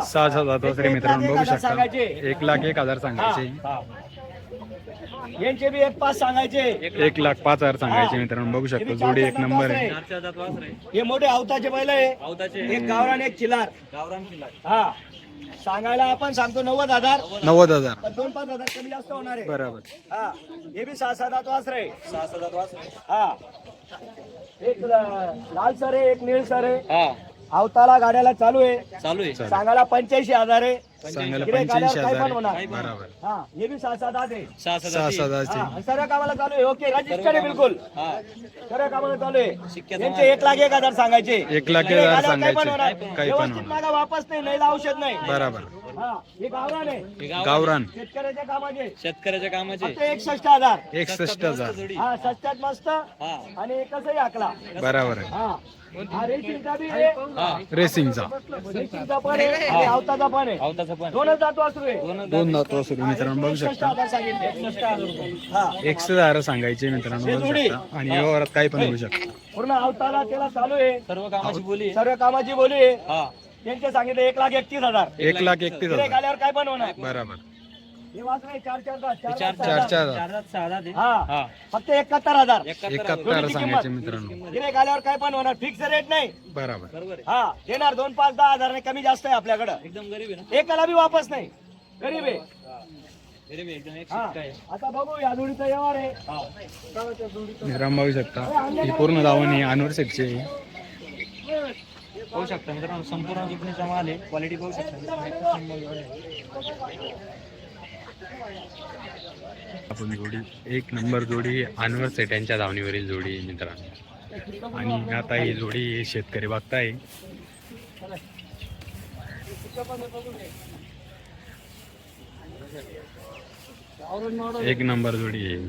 हा सहा सात वासरे एक मित्रांनो बघू हजार शकता. सांगायचे. एक लाख एक हजार हा, सांगायचे. हा. यांचे बी एक पाच सांगायचे. एक लाख पाच हजार सांगायचे हा. मित्रांनो बघू हे शकता जोडी एक नंबर आहे. हे मोठे अवताचे बैल आहे. एक गावरान एक चिलार. हा. सांगायला आपण सांगतो नव्वद हजार. नव्वद हजार. दोन पाच हजार कमी जास्त होणार आहे. बरोबर. हा. हे बी सहा सात वासरे सहा सात वासरे हा. एक लाल सर आहे एक निळ सर आहे. अवताला गाड्याला चालू आहे. चालू आहे. सांगायला पंच्याऐंशी हजार आहे. सांगायला गिऱ्हाईक पंच्याऐंशी आल्यावर काय हजार पण होणार. आहे. बरोबर. हा हे बी सहा सात आठ आहे सहा सहा सहा सात हजारचे हा, सर्व कामाला चालू आहे. ओके रजिस्टर आहे बिलकुल. हा. सर्व कामाला चालू आहे. शिक्क्याचा यांचे एक लाख एक हजार सांगायचे. एक लाख एक हजार पण होणार. सांगायचे काही पण व्यवस्थित होणार मागा वापस नाही नाही औषध नाही. बरोबर. गावरान आहे. गाव गावरान. शेतकऱ्याच्या कामाचे. शेतकऱ्याच्या कामाचे. फक्त एकसष्ट हजार. एकसष्ट हजार. हा सस्त्यात मस्त. हा. आणि कसंही हाकला बरोबर आहे. हा. हा रेशीमचा बी आहे. हा. रेसिंगचा. रेशीमचा पण आहे आणि आवताचा पण आहे. अवताचा पण दोनच जात वासरू आहे. दोन दोन दात वासरू मित्रांनो बघू एकसष्ट शकता हजार सांगितले. एकसष्ट हजार रुपये. हा. एकशे हजार सांगायचे मित्रांनो बघू शकता. आणि व्यवहारात काही पण होऊ शकतं. पूर्ण आवताला त्याला चालू आहे. सर्व कामाची बोली आहे. सर्व कामाची बोली आहे. हा. त्यांचे सांगितले एक लाख एकतीस हजार. एक लाख एकतीस हजार. आल्यावर काय पण होणार. बरोबर. हे चार चार दात, चार चार दात, चार चार हजार. चार दात, सहा दात आहे. हा. हा. फक्त एकाहत्तर हजार. एकाहत्तर सांगायचे. मित्रांनो. गिऱ्हाईक आल्यावर काय पण होणार. फिक्स रेट नाही. बरोबर. बरोबर आहे. हा. देणार दोन पाच दहा हजार कमी जास्त आहे आपल्याकडं. एकदम गरीब आहे ना? एकाला बी वापस नाही. गरीब आहे. गरीब आहे एकदम एक हा. शिक्का आहे. आता बघू या जोडीचा व्यवहार आहे. मित्रांनो बघू शकता. ही पूर्ण दावणी अनवर सेटची पाहू शकता मित्रांनो संपूर्ण जुकणीचा माल आहे क्वालिटी पाहू शकता. आपण जोडी एक नंबर जोडी अनवर सेट्यांच्या धावणीवरील जोडी आहे मित्रांनो. आणि आता ही जोडी शेतकरी बघताय. एक नंबर जोडी आहे.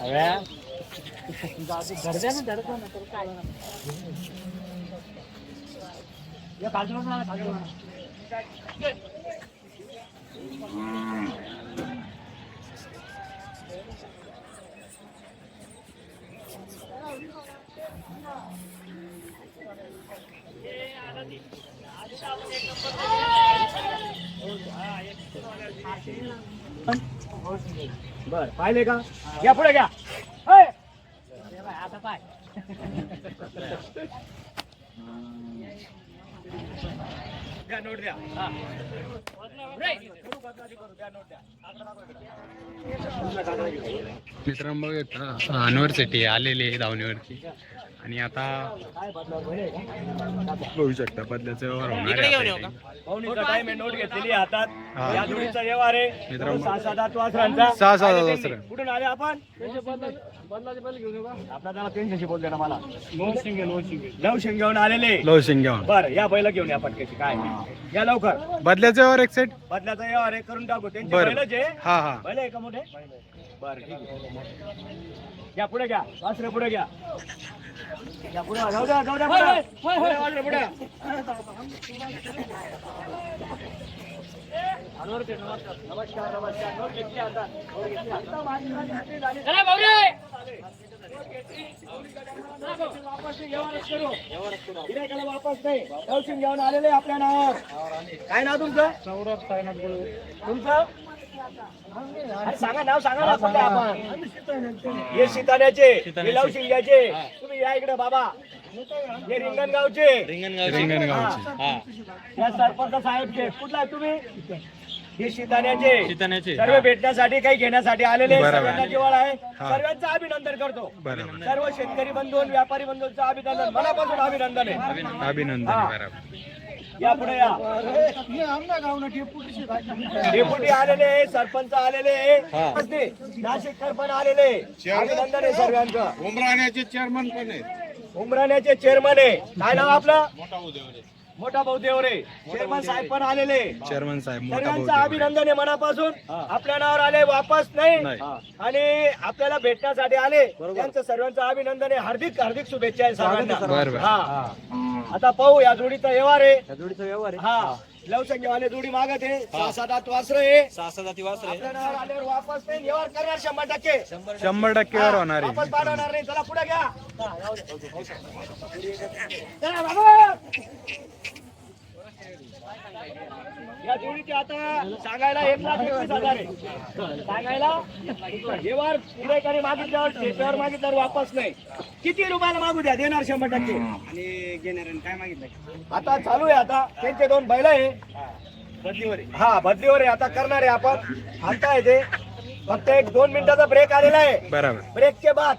अबे दादी घर दे ना दर्द होने तेरे का ये काल चलो ना काल चलो ना Thank you. बर पाहिले का घ्या पुढे घ्या होय. आता पाय द्या नोट द्या हा. मित्रांनो बघू अनवर सेटी आलेले धावणीवरती आणि आता बघू शकता बदल्याचा व्यवहार होणार. सहा सात. कुठून आले आपण? आपला त्याला त्यांच्याशी बोलते ना मला. नऊ शिंग घेऊन आलेले बर या बैल घेऊन या पटकेची काय. या लवकर. बदल्याचा व्यवहार एक सेट बदल्याचा व्यवहार आहे करून टाकू. त्यांचे बरं. बैलच आहे. हा हा. बैल आहे का मोठे? बर ठीक आहे. घ्या पुढे घ्या. वासरे पुढे घ्या. घ्या पुढे. जाऊ द्या जाऊ द्या पुढे. पुढे वासरे पुढे. नमस्कार नमस्कार नोट घेतली आता. नोट घेतली आता. माझी नोट घेतली झाली. वापस नाही, घेऊन आलेले आपल्या नावावर. काय नाव तुमचं? तुमचं? अरे सांगा नाव सांगा ना कुठले आपण? हे सीताण्याचे हे लवशिंग्याचे तुम्ही या इकडे बाबा. हे रिंगणगावचे. रिंगणगावची. रिंगणगावची. हा. या सरपंच साहेबचे. कुठला आहे तुम्ही? हे शिताण्याचे सर्व भेटण्यासाठी काही घेण्यासाठी आलेले जिव्हाळा आहे. हा. सर्वांचं अभिनंदन करतो. सर्व शेतकरी बंधू व्यापारी बंधूंचं अभिनंदन. मनापासून अभिनंदन आहे. अभिनंदन. बरोबर. या पुढे या. डेप्युटी आलेले आहे, सरपंच आलेले आहे. नाशिककर पण आलेले आहे. अभिनंदन आहे सर्वांचं उमराण्याचे चेअरमन पण आहेत. उमराण्याचे चेअरमन आहे. काय नाव आपलं? मोठा भाऊ देवरे. चेअरमन साहेब पण आलेले. चेअरमन साहेब मोठा सर्वांचं भाऊ अभिनंदन आहे मनापासून. आपल्या नावावर आले वापस नाही. नाही. आणि आपल्याला भेटण्यासाठी आले. त्यांचं सर्वांचं अभिनंदन आहे. हार्दिक हार्दिक शुभेच्छा आहे सर्वांना. बरं, बरं. हा. आता पाहू या जोडीचा व्यवहार आहे. जोडीचा व्यवहार हा. लवसंख्येवाले जोडी मागत आहे सहा सात आठ वासर आहे सहा सहा दिवस आपल्या नावावर आल्यावर वापस नाही व्यवहार करणार शंभर टक्के। शंभर टक्के. वर होणार आहे. वापस पाठवणार नाही चला पुढे घ्या. चला बाबा. या जोडीचे आता सांगायला एक लाख एकवीस हजार आहे. सांगायला व्यवहार गिरायकाने मागितल्यावर ठेप्यावर मागितल्यावर वापस नाही. किती रुपयाला मागू द्या? देणार शंभर टक्के. आणि घेणार काय मागितलं आता चालू आहे आता. त्यांचे दोन बैल आहे. बदलीवर हा बदलीवर आहे. आता करणार आहे आपण. आता आहे ते. फक्त एक दोन मिनिटाचा ब्रेक आलेला आहे. बरोबर. ब्रेक के बाद.